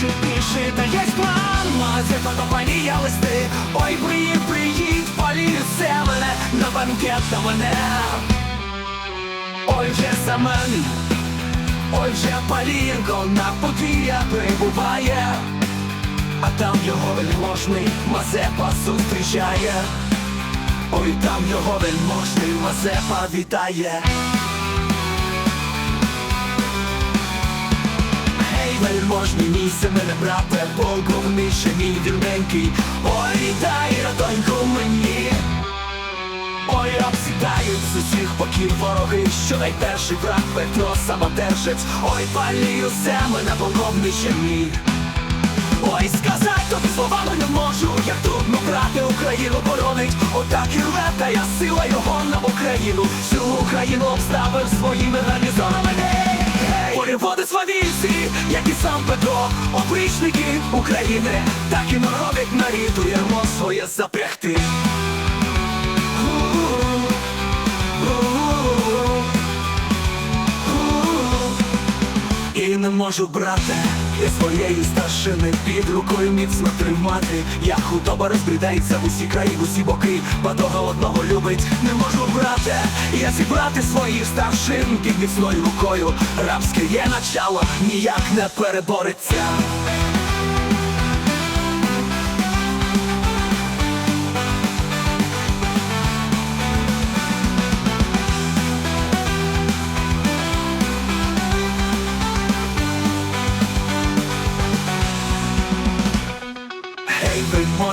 чи та є план. Магазин фотопанія листи. Ой, приїдь, приїдь, полію все На банкет на мене. Ой, вже Семен Ой, вже Полінко на подвір'я прибуває. А там його вельможний Мазепа зустрічає. Ой, там його вельможний Мазепа вітає Вельможний мій мене брате, полковний ще мій вірненький. Ой, дай радоньку мені. Ой, обсідають з усіх боків вороги, що найперший враг Петро самодержець. Ой, палію мене полковний ще мій. Ой, сказать тобі словами не можу, як трудно брати Україну боронить, отак і рве, та я сила його на Україну, всю Україну обставив своїми гарнізонами. Гей, славійці, як і сам Петро, опричники України, так і народить нарітуємо своє запрягти. Не можу, брате, я своєї старшини під рукою міцно тримати. Як худоба розбрідається в усі краї, в усі боки, батога одного любить, не можу, брате, я зібрати своїх старшин під міцною рукою. Рабське є начало, ніяк не перебореться.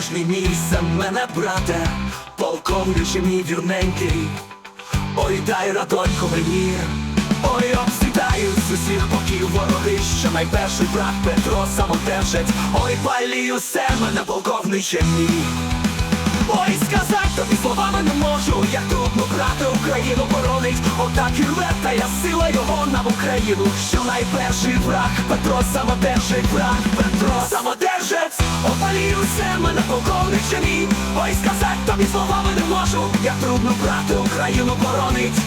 Вельможний мій мене брате, полковниче мій вірненький, ой, дай радонько мені, ой, обсідають з усіх боків вороги, що найперший брат Петро самодержить, ой, палію мене полковниче мій. Ой, сказать тобі словами не можу, як трудно брати Україну боронить, отак і рве, та я сила його на Україну, що найперший враг, Петро самодержий враг, Петро самодержець, опалію все мене полковниче мій. Ой, сказать тобі словами не можу, як трудно брати Україну боронить.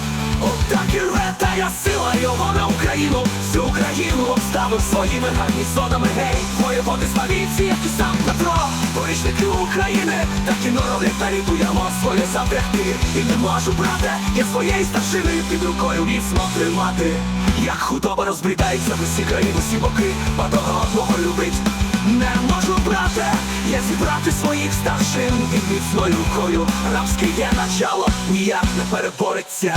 Отак і рве, та я сила його на Україну, всю Україну обставив своїми гарнізонами, гей, воєводи славіці, як і сам Петро, Порічники України, так і норовлять нарятуємо своє запрягти. І не можу, брате, я своєї старшини під рукою міцно тримати. Як худоба розбрідається в усі країни, усі боки, батога одного любить. Не можу, брате, я зібрати своїх старшин. Під міцною рукою Рабське є начало, ніяк не перебореться